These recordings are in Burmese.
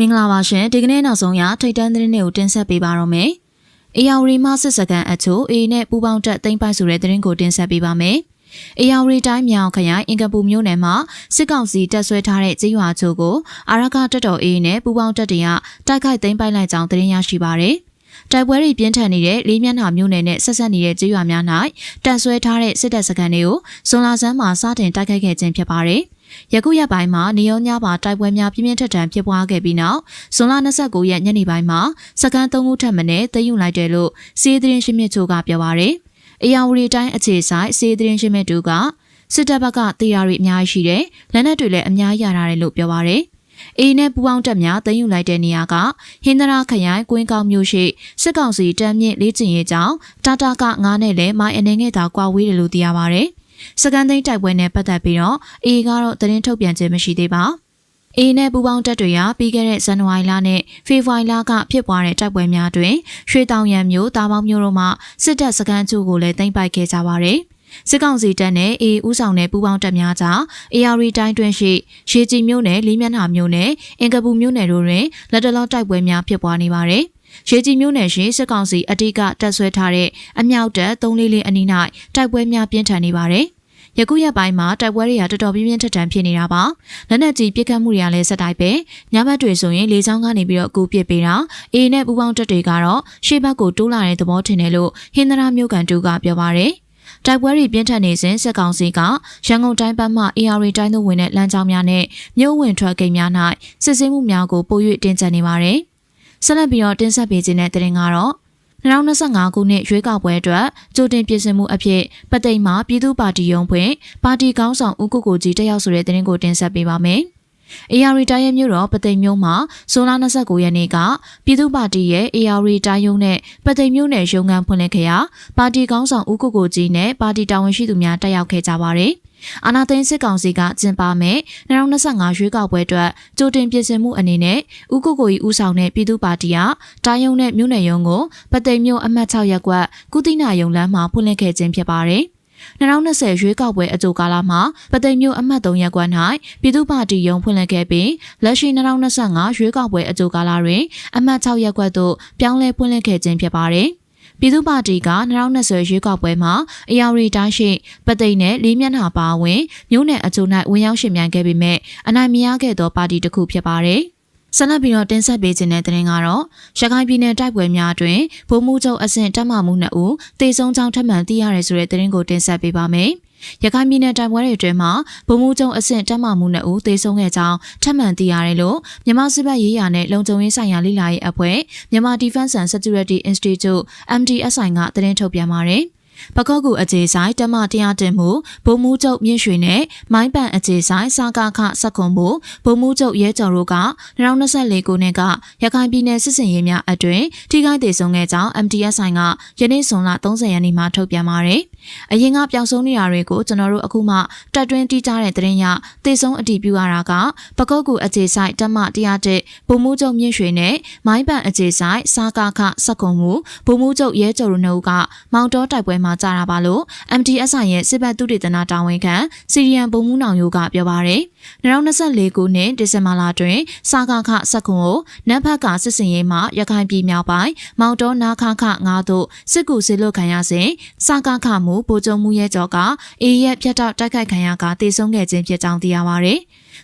မင်္ဂလာပါရှင်ဒီကနေ့နောက်ဆုံးရထိတ်တန်းသတင်းတွေကိုတင်ဆက်ပေးပါတော့မယ်။အေယာဝရီမှစစ်စကန်အချို့အေနဲ့ပူပေါင်းတက်သိမ့်ပိုက်ဆိုတဲ့သတင်းကိုတင်ဆက်ပေးပါမယ်။အေယာဝရီတိုင်းမြောင်ခရိုင်အင်ကပူမြို့နယ်မှာစစ်ကောင်စီတပ်ဆွဲထားတဲ့ကြေးရွာချို့ကိုအာရကတပ်တော်အေနဲ့ပူပေါင်းတက်တွေကတိုက်ခိုက်သိမ်းပိုက်လိုက်ကြောင်းသတင်းရရှိပါရယ်။တိုက်ပွဲတွေပြင်းထန်နေတဲ့လေးမျက်နှာမြို့နယ်နဲ့ဆက်ဆက်နေတဲ့ကြေးရွာများ၌တပ်ဆွဲထားတဲ့စစ်တပ်စခန်းတွေကိုစွန်လာဆန်းမှာစတင်တိုက်ခိုက်ခဲ့ခြင်းဖြစ်ပါတယ်။ ယခုရက်ပိုင်းမှာနေရောညပါတိုက်ပွဲများပြင်းပြင်းထန်ထန်ဖြစ်ပွားခဲ့ပြီးနောက်ဇွန်လ29ရက်ညနေပိုင်းမှာစကန်3ခုထပ်မံနဲ့တည်ယူလိုက်တယ်လို့စီးသတင်းရှင်းမြစ်ချို့ကပြောပါရယ်။အေယာဝတီတိုင်းအခြေဆိုင်စီးသတင်းရှင်းမြစ်တို့ကစစ်တပ်ဘက်ကတရားရီအများကြီးရှိတယ်။လက်နက်တွေလည်းအများကြီးရထားတယ်လို့ပြောပါရယ်။အေနဲ့ပူပေါင်းတက်များတည်ယူလိုက်တဲ့နေရာကဟင်္ဒရာခရိုင်ကွင်းကောင်းမြို့ရှိစစ်ကောင်စီတမ်းမြင့်လေးကျင်ရေးကြောင်းတာတာကငားနဲ့လည်းမိုင်းအနေငယ်သာကွာဝေးတယ်လို့သိရပါဗျ။ စကန်သိန်းတိုက်ပွဲနဲ့ပတ်သက်ပြီးတော့အေကတော့သတင်းထုတ်ပြန်ခြင်းမရှိသေးပါ။အေနဲ့ပူပေါင်းတပ်တွေကပြီးခဲ့တဲ့ဇန်နဝါရီလနဲ့ဖေဖော်ဝါရီလကဖြစ်ပွားတဲ့တိုက်ပွဲများတွင်ရွှေတောင်ရံမြို့တာပေါင်းမြို့တို့မှစစ်တပ်စခန်းချို့ကိုလည်းသိမ်းပိုက်ခဲ့ကြပါတယ်။စစ်ကောင်စီတပ်နဲ့အေးဦးဆောင်တဲ့ပူးပေါင်းတပ်များကြား AR တိုင်းတွင်ရှိရေကြီးမြို့နယ်လေးမျက်နှာမြို့နယ်အင်ကပူမြို့နယ်တို့တွင်လက်တလောတိုက်ပွဲများဖြစ်ပွားနေပါတယ်။ ရေကြီးမြို့နယ်ရှိစစ်ကောင်စီအတိကတပ်ဆွဲထားတဲ့အမြောက်တပ်3လေးလေးအနီး၌တိုက်ပွဲများပြင်းထန်နေပါတယ်။ယခုရက်ပိုင်းမှာတိုက်ပွဲတွေကတော်တော်ပြင်းပြင်းထန်ထန်ဖြစ်နေတာပါလက်နက်ကြီးပစ်ခတ်မှုတွေကလည်းဆက်တိုက်ပဲညဘက်တွေဆိုရင်လေကြောင်းကနေပြီးတော့အကူပစ်ပေးတာအေနဲ့ပူပေါင်းတပ်တွေကတော့ရှေ့ဘက်ကိုတိုးလာတဲ့သဘောထင်တယ်လို့ဟင်္ဒရာမြို့ကန်တူကပြောပါတယ်တိုက်ပွဲတွေပြင်းထန်နေစဉ်စစ်ကောင်စီကရန်ကုန်တိုင်းဘက်မှ AR တိုင်းသို့ဝင်တဲ့လမ်းကြောင်းများနဲ့မြို့ဝင်ထွက်ဂိတ်များ၌စစ်ဆေးမှုများကိုပို၍တင်းကျပ်နေပါတယ်။ ဆက်လက်ပြီးတော့တင်ဆက်ပေးခြင်းတဲ့တင်ကတော့2025ခုနှစ်ရွေးကောက်ပွဲအတွက်ကြိုတင်ပြင်ဆင်မှုအဖြစ်ပသိမ်မှာပြည်သူ့ပါတီရုံးဖွင့်ပါတီကောင်းဆောင်ဦးကိုကိုကြီးတက်ရောက်ဆိုတဲ့သတင်းကိုတင်ဆက်ပေးပါမယ်။ AR တိုင်းရဲ့မြို့တော်ပသိမ်မြို့မှာဇွန်လ29ရက်နေ့ကပြည်သူ့ပါတီရဲ့ AR တိုင်းရုံးနဲ့ပသိမ်မြို့နယ်ရုံးခန်းဖွင့်လှစ်ခဲ့ရာပါတီကောင်းဆောင်ဦးကိုကိုကြီးနဲ့ပါတီတာဝန်ရှိသူများတက်ရောက်ခဲ့ကြပါတယ်။ အာနာသိန်းစစ်ကောင်စီကကျင်းပမဲ့2025ရွေးကောက်ပွဲအတွက်ကြိုတင်ပြင်ဆင်မှုအနေနဲ့ဦးကိုကိုကြီးဦးဆောင်တဲ့ပြည်သူ့ပါတီကတိုင်းရုံနဲ့မြို့နယ်ရုံကိုပသိမ်မြို့အမှတ်6ရပ်ကွက်ကုသနာရုံလမ်းမှာဖွင့်လှစ်ခဲ့ခြင်းဖြစ်ပါတယ်။2020ရွေးကောက်ပွဲအကြိုကာလမှာပသိမ်မြို့အမှတ်3ရပ်ကွက်၌ပြည်သူ့ပါတီရုံးဖွင့်လှစ်ခဲ့ပြီးလက်ရှိ2025ရွေးကောက်ပွဲအကြိုကာလတွင်အမှတ်6ရပ်ကွက်သို့ပြောင်းလဲဖွင့်လှစ်ခဲ့ခြင်းဖြစ်ပါတယ်။ ပြည်သူ့ပါတီက2020ရွေးကောက်ပွဲမှာအယောင်ရီတိုင်းရှိပသိမ်နဲ့လေးမျက်နှာပါဝင်မြို့နယ်အကျိုး၌ဝင်ရောက်ရှင်မြန်ခဲ့ပေမဲ့အနိုင်မရခဲ့သောပါတီတစ်ခုဖြစ်ပါတယ်။ဆက်လက်ပြီးတော့တင်ဆက်ပေးခြင်းတဲ့တင်ကတော့ရခိုင်ပြည်နယ်တိုက်ပွဲများတွင်ဗိုလ်မှူးချုပ်အဆင့်တပ်မမှု2ဦးတေဆုံးကြောင်းထပ်မံသိရတယ်ဆိုတဲ့တင်ကိုတင်ဆက်ပေးပါမယ်။ ရခိုင်ပြည်နယ်တိုင်ပွဲတွေအတွင်းမှာဗိုလ်မှူးချုပ်အဆင့်တပ်မမှုနှစ်ဦးသေဆုံးခဲ့ကြောင်းထပ်မံသိရတယ်လို့မြန်မာစစ်ဘက်ရေးရာနဲ့လုံခြုံရေးဆိုင်ရာလိလာရေးအဖွဲ့မြန်မာ Defense and Security Institute MDSI ကသတင်းထုတ်ပြန်ပါတယ်။ ပကောက်ကူအခြေဆိုင်တမတရားတင်မှုဗိုလ်မှူးချုပ်မြင့်ရွှေနဲ့မိုင်းပန်အခြေဆိုင်စာကာခစက်ခွန်မှုဗိုလ်မှူးချုပ်ရဲကျော်တို့က2024ခုနှစ်ကရခိုင်ပြည်နယ်စစ်စင်ရေးများအတွင်ထိခိုက်ဒေဆုံးခဲ့ကြောင်း MTSI ကယနေ့ဇွန်လ30ရက်နေ့မှာထုတ်ပြန်ပါတယ်။အရင်ကပျောက်ဆုံးနေရာတွေကိုကျွန်တော်တို့အခုမှတက်တွင်းတီးကြတဲ့သတင်းရတေဆုံးအတည်ပြုရတာကပကောက်ကူအခြေဆိုင်တမတရားတဲ့ဗိုလ်မှူးချုပ်မြင့်ရွှေနဲ့မိုင်းပန်အခြေဆိုင်စာကာခစက်ခွန်မှုဗိုလ်မှူးချုပ်ရဲကျော်တို့နှစ်ဦးကမောင်တော်တိုက်ပွဲမှာကြတာပါလို့ MTSI ရဲ့စစ်ဘက်သုတေသနတာဝန်ခံစီရီယန်ဘုံမှုနောင်ယိုကပြောပါရယ်2024ခုနှစ်ဒီဇင်ဘာလတွင်စာကာခစက်ခွန်ကိုနတ်ဖက်ကစစ်စင်ရေးမှရခိုင်ပြည်မြောက်ပိုင်းမောင်တော်နာခခ9တို့စစ်ကူစစ်လွတ်ခံရစဉ်စာကာခမှုဗိုလ်ချုပ်မှုရဲကျော်ကအေးရဲ့ပြတ်တောက်တိုက်ခိုက်ခံရကတေဆုံးခဲ့ခြင်းဖြစ်ကြောင်းသိရပါရယ်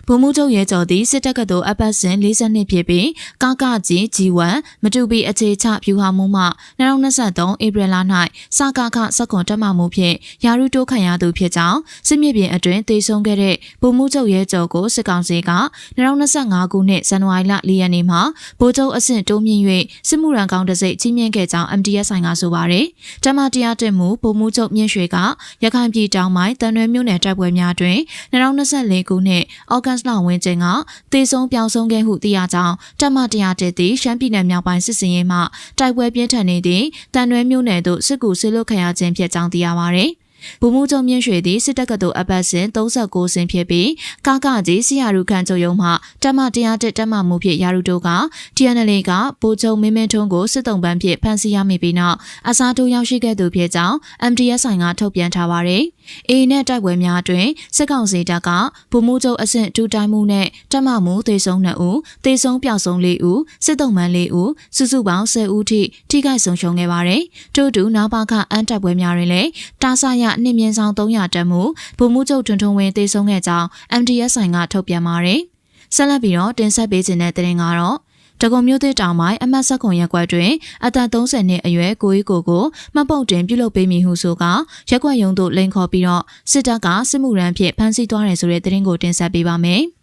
ဗိုလ်မှူးချုပ်ရဲကျော်သည်စစ်တပ်ကသို့အပတ်စဉ်42ဖြစ်ပြီးကာကကြီး G1 မတူပီအခြေချဖြူဟာမှုမှ2023ဧပြီလ၌စကာခစကွန်တက်မှမှုဖြင့်ယာရုတိုးခံရသူဖြစ်ကြောင်းစစ်မြေပြင်အတွင်းတေဆုံးခဲ့တဲ့ဗိုလ်မှူးချုပ်ရဲကျော်ကိုစစ်ကောင်စီက2025ခုနှစ်ဇန်နဝါရီလ4ရက်နေ့မှာဗိုလ်ချုပ်အဆင့်တိုးမြင့်၍စစ်မှုရန်ကောင်းတစိ့ကြီးမြင့်ခဲ့ကြောင်း MDS ဆိုင်ကဆိုပါတယ်။တမတရားတက်မှုဗိုလ်မှူးချုပ်မြင့်ရွှေကရခိုင်ပြည်တောင်ပိုင်းတန်ရွဲမြို့နယ်တပ်ပွဲများတွင်2024ခုနှစ်ဩဂတ်လဝင်းကျင်းကတေဆုံးပြောင်းဆုံးခဲ့ဟုသိရကြောင်းတမတရားတက်သည့်ရှမ်းပြည်နယ်မြောက်ပိုင်းစစ်စင်ရေးမှတိုက်ပွဲပြင်းထန်နေသည့်တန်ရွဲမြို့နယ်သို့စစ်ကူဆေးလွတ်ခံရခြင်းဖြစ်ကြောင်းသိရပါဗျ။ဗိုလ်မှူးချုပ်မြင့်ရွှေသည်စစ်တပ်ကတော်အပတ်စဉ်39စင်ဖြစ်ပြီးကာကကြီးစီယာရုခန့်ချုပ်ရုံမှတက်မတရားတက်တက်မမှုဖြင့်ယာရုတို့က TNL ကဗိုလ်ချုပ်မင်းမင်းထွန်းကိုစစ်တုံးပန်းဖြင့်ဖမ်းဆီးရမိပြီးနောက်အစားထိုးရောက်ရှိခဲ့သူဖြစ်ကြောင်း MDSI ကထုတ်ပြန်ထားပါတယ်။ A နဲ့တိုက်ပွဲများတွင်စစ်ကောင်စီတပ်ကဗိုလ်မှူးချုပ်အဆင့်ဒူတိုင်းမှုနဲ့တက်မမှုသေဆုံး2ဦးသေဆုံးပျောက်ဆုံး4ဦးစစ်တုံးပန်း4ဦးစုစုပေါင်း10ဦးထိထိခိုက်ဆုံးရှုံးခဲ့ပါတယ်။ထို့တူနာပါကအန်တိုက်ပွဲများတွင်လည်းတာဆရနှစ်မြင့်ဆောင်300တက်မှုဗိုလ်မှူးချုပ်ထွန်းထွန်းဝင်းသေဆုံးခဲ့ကြောင်း MDSI ကထုတ်ပြန်ပါတယ်။ဆက်လက်ပြီးတော့တင်ဆက်ပေးခြင်းတဲ့တင်ကတော့ တကုံမျိုးသေးတောင်ပိုင်းအမတ်ဆက်ခွန်ရက်ကွက်တွင်အသက်30နှစ်အရွယ်ကိုကြီးကိုကိုမှတ်ပုံတင်ပြုလုပ်ပေးမိဟုဆိုကရက်ကွက်ရုံသို့လိန်ခေါ်ပြီးတော့စစ်တပ်ကစစ်မှုရန်ဖြင့်ဖမ်းဆီးသွားတယ်ဆိုတဲ့သတင်းကိုတင်ဆက်ပေးပါမယ်။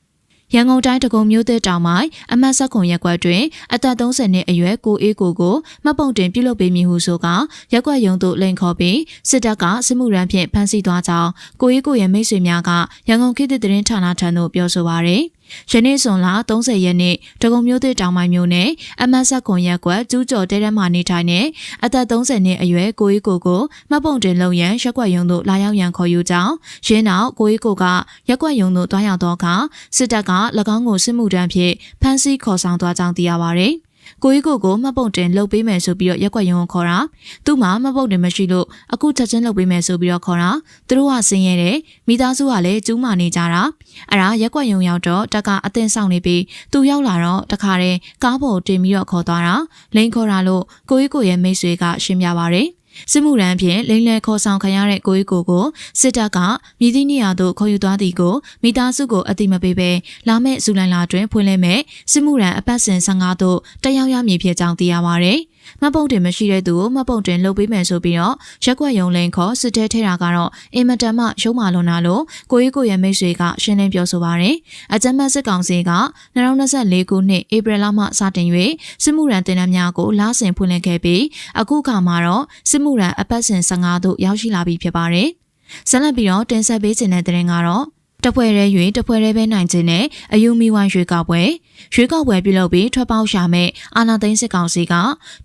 ရန်ကုန်တိုင်းတကုံမျိုးသေးတောင်ပိုင်းအမတ်ဆက်ခွန်ရက်ကွက်တွင်အသက်30နှစ်အရွယ်ကိုအေးကိုကိုမှတ်ပုံတင်ပြုလုပ်ပေးမည်ဟုဆိုကရက်ကွက်ရုံသို့လိန်ခေါ်ပြီးစစ်တပ်ကစစ်မှုရန်ဖြင့်ဖမ်းဆီးသွားကြောင်းကိုအေးကိုရဲ့မိတ်ဆွေများကရန်ကုန်ခေတ်သစ်သတင်းဌာနထံသို့ပြောဆိုပါရယ် ယနေ့စွန်လ30ရက်နေ့တကုံမျိုးသစ်တောင်ပိုင်းမြို့နယ်အမတ်ဆက်ကွန်ရက်ကွက်ကျူးကျော်တဲတဲမှနေထိုင်တဲ့အသက်30နှစ်အရွယ်ကိုကြီးကိုကိုမှတ်ပုံတင်လုံရန်ရက်ကွက်ရုံသို့လာရောက်ရန်ခေါ်ယူကြောင်းရင်းနောက်ကိုကြီးကိုကရက်ကွက်ရုံသို့တွားရောက်တော့အခါစစ်တပ်က၎င်းကိုစစ်မှုထမ်းဖြင့်ဖမ်းဆီးခေါ်ဆောင်သွားကြောင်းသိရပါဗျ။ ကိုကြီးကိုကိုမှတ်ပုံတင်လုပ်ပေးမယ်ဆိုပြီးတော့ရက်ွက်ရုံကိုခေါ်တာသူ့မှာမှတ်ပုံတင်မရှိလို့အခုချက်ချင်းလုပ်ပေးမယ်ဆိုပြီးတော့ခေါ်တာသူတို့ကဆင်းရဲတယ်မိသားစုကလည်းကျူးမာနေကြတာအဲ့ဒါရက်ွက်ရုံရောက်တော့တက်ကအသင်းဆောင်နေပြီးသူရောက်လာတော့တခါတည်းကားပေါ်တင်ပြီးတော့ခေါ်သွားတာလိန်ခေါ်တာလို့ကိုကြီးကိုရဲ့မိတ်ဆွေကရှင်းပြပါဗျ စစ်မှုရန်ဖြင့်လိမ့်လဲခေါ်ဆောင်ခံရတဲ့ကိုကြီးကိုကိုစစ်တပ်ကမြည်သည့်နေရာသို့ခေါ်ယူသွားသည်ကိုမိသားစုကိုအတိမပေးဘဲလာမယ့်ဇူလိုင်လတွင်ဖွင့်လှစ်မဲ့စစ်မှုရန်အပတ်စဉ်15သို့တက်ရောက်ရမည်ဖြစ်ကြောင်းသိရပါဗျ။ မှတ်ပုံတင်မရှိတဲ့သူကိုမှတ်ပုံတင်လုပ်ပေးမယ်ဆိုပြီးတော့ရက်ွက်ယုံလင်းခေါ်စစ်တဲထဲတာကတော့အင်မတန်မှရုံးမာလွန်တာလို့ကိုကြီးကိုရဲ့မိတ်ဆွေကရှင်းလင်းပြောဆိုပါရယ်အကြမ်းဖက်စစ်ကောင်စီက2024ခုနှစ်ဧပြီလမှစတင်၍စစ်မှုရန်တင်နန်းများကိုလာဆင်ဖွင့်လှစ်ခဲ့ပြီးအခုခါမှာတော့စစ်မှုရန်အပတ်စဉ်15သို့ရောက်ရှိလာပြီဖြစ်ပါတယ်ဆက်လက်ပြီးတော့တင်ဆက်ပေးခြင်းတဲ့တဲ့ရင်ကတော့ တပွဲရဲ၍တပွဲရဲပဲနိုင်ခြင်းနဲ့အယူမီဝိုင်းရွေးကောက်ပွဲရွေးကောက်ပွဲပြုလုပ်ပြီးထွက်ပေါက်ရှာမဲ့အာနာသိန်းစစ်ကောင်စီက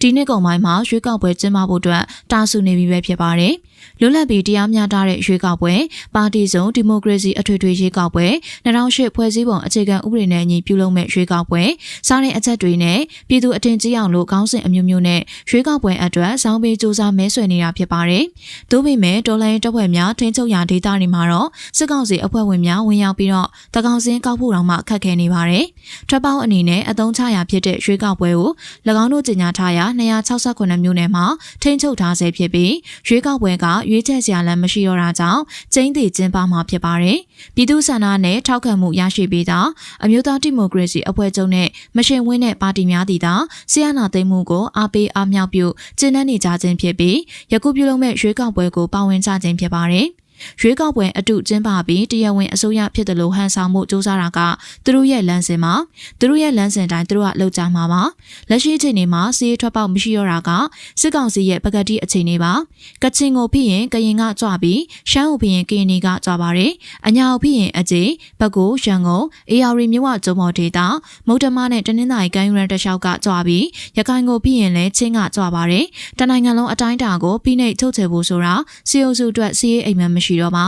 ဒီနှစ်ကုန်ပိုင်းမှာရွေးကောက်ပွဲကျင်းပဖို့အတွက်တာဆူနေပြီပဲဖြစ်ပါတယ်။ လွတ်လပ်ပြီးတရားမျှတတဲ့ရွေးကောက်ပွဲပါတီစုံဒီမိုကရေစီအထွေထွေရွေးကောက်ပွဲ2008ဖွဲ့စည်းပုံအခြေခံဥပဒေနဲ့အညီပြုလုပ်မဲ့ရွေးကောက်ပွဲစားတဲ့အချက်တွေနဲ့ပြည်သူအထင်ကြီးအောင်လို့ခေါင်းစဉ်အမျိုးမျိုးနဲ့ရွေးကောက်ပွဲအတွက်စောင်းပေးစူးစမ်းမဲဆွယ်နေတာဖြစ်ပါတယ်။သို့ပေမဲ့ဒေါ်လာရင်တပ်ဖွဲ့များထိန်းချုပ်ရာဒေသတွေမှာတော့စစ်ကောင်စီအဖွဲ့ဝင်များဝင်ရောက်ပြီးတော့တကောင်စင်းကောက်ဖို့တောင်မှခက်ခဲနေပါတယ်။ထွက်ပေါက်အနေနဲ့အသုံးချရာဖြစ်တဲ့ရွေးကောက်ပွဲကို၎င်းတို့ကြေညာထားရာ268မြို့နယ်မှာထိန်းချုပ်ထားဆဲဖြစ်ပြီးရွေးကောက်ပွဲကရွေးချယ်စရာလမ်းမရှိတော့တာကြောင့်ကျင်းသေးကျင်းပမှာဖြစ်ပါတယ်။ပြည်သူ့ဆန္ဒနဲ့ထောက်ခံမှုရရှိပြီးတော့အမျိုးသားဒီမိုကရေစီအဖွဲ့ချုပ်နဲ့မရှင်ဝင်းတဲ့ပါတီများသည်သာဆီယနာသိမ်းမှုကိုအားပေးအားမြောက်ပြုကျင်းနှံ့နေကြခြင်းဖြစ်ပြီးယခုပြုလုပ်မဲ့ရွေးကောက်ပွဲကိုပါဝင်ကြခြင်းဖြစ်ပါတယ်။ ရွေးကောက်ပွဲအတုကျင်းပပြီးတရားဝင်အစိုးရဖြစ်တယ်လို့ဟန်ဆောင်မှုစ조사တာကသူတို့ရဲ့လမ်းစဉ်မှာသူတို့ရဲ့လမ်းစဉ်တိုင်းသူတို့ကလှုပ်ကြမှာပါလက်ရှိအချိန်တွေမှာစီးရဲထွက်ပေါက်မရှိတော့တာကစစ်ကောင်စီရဲ့ပကတိအခြေအနေပါကချင်ကိုဖြစ်ရင်ကရင်ကကြွပြီးရှမ်းကိုဖြစ်ရင်ကရင်ကကြွပါတယ်အညာကိုဖြစ်ရင်အကျေဘက်ကိုရန်ကုန်အေယာရီမြို့ဝကျုံမော်ဒေတာမုတ်တမနဲ့တနင်္သာရီကမ်းယူရန်တလျှောက်ကကြွပြီးရခိုင်ကိုဖြစ်ရင်လည်းချင်းကကြွပါတယ်တနိုင်ငံလုံးအတိုင်းအတာကိုဖိနှိပ်ထုတ်ချယ်ဖို့ဆိုတာစီအိုစုအတွက်စီးရဲအိမ်မက်မရှိတော့ပါ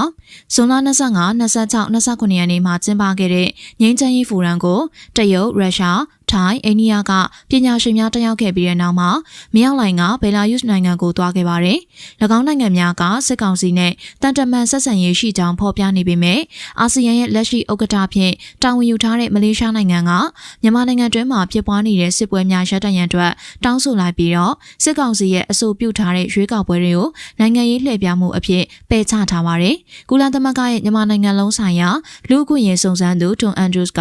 ဇွန်လ25 26 29ရက်နေ့မှာကျင်းပခဲ့တဲ့ငြိမ်းချမ်းရေးဖိုရမ်ကိုတရုတ်ရုရှား ထိုင်းအိန္ဒိယကပညာရှင်များတက်ရောက်ခဲ့ပြီးတဲ့နောက်မှာမြောက်လိုင်ကဘယ်လာရုစ်နိုင်ငံကိုသွားခဲ့ပါတယ်။၎င်းနိုင်ငံများကစစ်ကောင်စီနဲ့တန်တမန်ဆက်ဆံရေးရှိကြောင်းဖော်ပြနေပေမဲ့အာဆီယံရဲ့လက်ရှိဥက္ကဋ္ဌဖြင့်တာဝန်ယူထားတဲ့မလေးရှားနိုင်ငံကမြန်မာနိုင်ငံတွင်းမှာဖြစ်ပွားနေတဲ့စစ်ပွဲများရပ်တန့်ရန်အတွက်တောင်းဆိုလိုက်ပြီးတော့စစ်ကောင်စီရဲ့အဆိုပြုထားတဲ့ရွေးကောက်ပွဲတွေကိုနိုင်ငံရေးလှည့်ပြမှုအဖြစ်ပယ်ချထားပါတယ်။ကုလသမဂ္ဂရဲ့မြန်မာနိုင်ငံလုံးဆိုင်ရာလူ့အခွင့်အရေးစုံစမ်းသူထွန်အန်ဒရုစ်က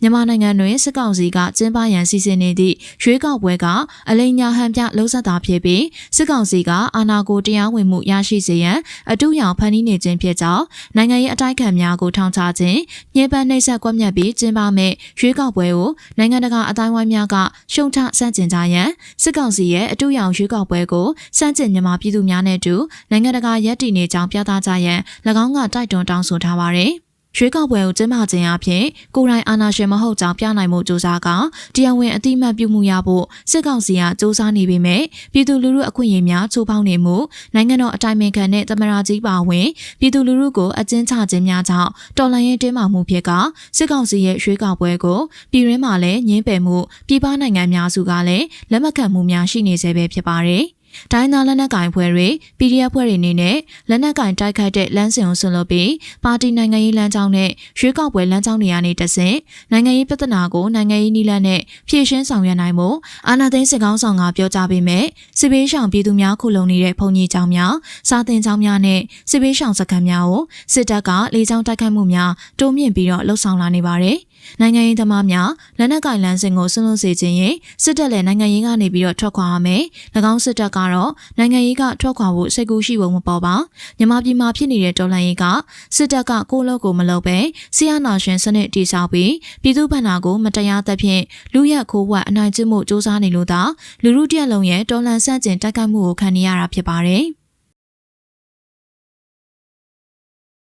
မြန်မာနိုင်ငံတွင်စစ်ကောင်စီကကျင်းပရန်စီစဉ်နေသည့်ရွေးကောက်ပွဲကအလိညာဟန်ပြလှုပ်ဆက်တာဖြစ်ပြီးစစ်ကောင်စီကအာဏာကိုတရားဝင်မှုရရှိစေရန်အတူရောင်ဖန်တီးနေခြင်းဖြစ်ကြောင်းနိုင်ငံရေးအတိုက်ခံများကိုထောင်ချခြင်းညှဉ်းပန်းနှိပ်စက်ကွပ်မျက်ပြီးကျင်းပမဲ့ရွေးကောက်ပွဲကိုနိုင်ငံတကာအတိုင်းဝိုင်းများကရှုံချဆန့်ကျင်ကြရန်စစ်ကောင်စီရဲ့အတူရောင်ရွေးကောက်ပွဲကိုစန့်ကျင်မြန်မာပြည်သူများနဲ့အတူနိုင်ငံတကာရက်တည်နေကြောင်းပြသကြရန်၎င်းကတိုက်တွန်းတောင်းဆိုထားပါတယ် ရွေးကောက်ပွဲကိုကျင်းပခြင်းအပြင်ကိုယ်တိုင်အာဏာရှင်မဟုတ်ကြောင်းပြနိုင်မှုစူးစမ်းကတရားဝင်အတိအမှတ်ပြုမှုရဖို့စစ်ကောင်စီကစူးစမ်းနေပေမဲ့ပြည်သူလူထုအခွင့်အရေးများချိုးဖောက်နေမှုနိုင်ငံတော်အတိုင်ပင်ခံနဲ့သမရာကြီးပါဝင်ပြည်သူလူထုကိုအကျဉ်းချခြင်းများကြောင့်တော်လှန်ရေးတင်းမာမှုဖြစ်ကစစ်ကောင်စီရဲ့ရွေးကောက်ပွဲကိုပြည်တွင်းမှာလည်းငြင်းပယ်မှုပြည်ပနိုင်ငံများစုကလည်းလက်မခံမှုများရှိနေစေပဲဖြစ်ပါတယ်။ တိုင်းသားလက်နက်ကင်ဖွဲ့တွေ PDF ဖွဲ့တွေအနေနဲ့လက်နက်ကင်တိုက်ခိုက်တဲ့လမ်းစဉ်ကိုဆွလို့ပြီးပါတီနိုင်ငံရေးလမ်းကြောင်းနဲ့ရွေးကောက်ပွဲလမ်းကြောင်းတွေကနေတဆင့်နိုင်ငံရေးပြဿနာကိုနိုင်ငံရေးနည်းလမ်းနဲ့ဖြေရှင်းဆောင်ရွက်နိုင်မှုအာဏာသိမ်းစစ်ကောင်းဆောင်ကပြောကြားပေးမဲ့စစ်ဘေးရှောင်ပြည်သူများခုလုံနေတဲ့ဘုံကြီးကျောင်းများစာသင်ကျောင်းများနဲ့စစ်ဘေးရှောင်စခန်းများကိုစစ်တပ်ကလေကြောင်းတိုက်ခိုက်မှုများတိုးမြင့်ပြီးတော့လှုပ်ဆောင်လာနေပါတယ်။ နိုင်ငံရေးသမားများလက်နက်ကင်လန်းစင်ကိုဆွန့်လွတ်စေခြင်းရင်စစ်တပ်လည်းနိုင်ငံရေးကနေပြီးတော့ထွက်ခွာရမယ်။၎င်းစစ်တပ်ကတော့နိုင်ငံရေးကထွက်ခွာဖို့စိတ်ကူးရှိဖို့မပေါ်ပါ။မြန်မာပြည်မှာဖြစ်နေတဲ့တော်လှန်ရေးကစစ်တပ်ကကိုယ့်လောက်ကိုမလုပ်ပဲဆီယနာရှင်စနစ်တည်ဆောက်ပြီးပြည်သူ့ဘဏ္ဍာကိုမတရားသဖြင့်လူရက်ခိုးဝှက်အနိုင်ကျင့်မှုစ조사နေလို့သာလူလူတရက်လုံးရဲ့တော်လှန်ဆန့်ကျင်တိုက်ခိုက်မှုကိုခံနေရတာဖြစ်ပါတယ်။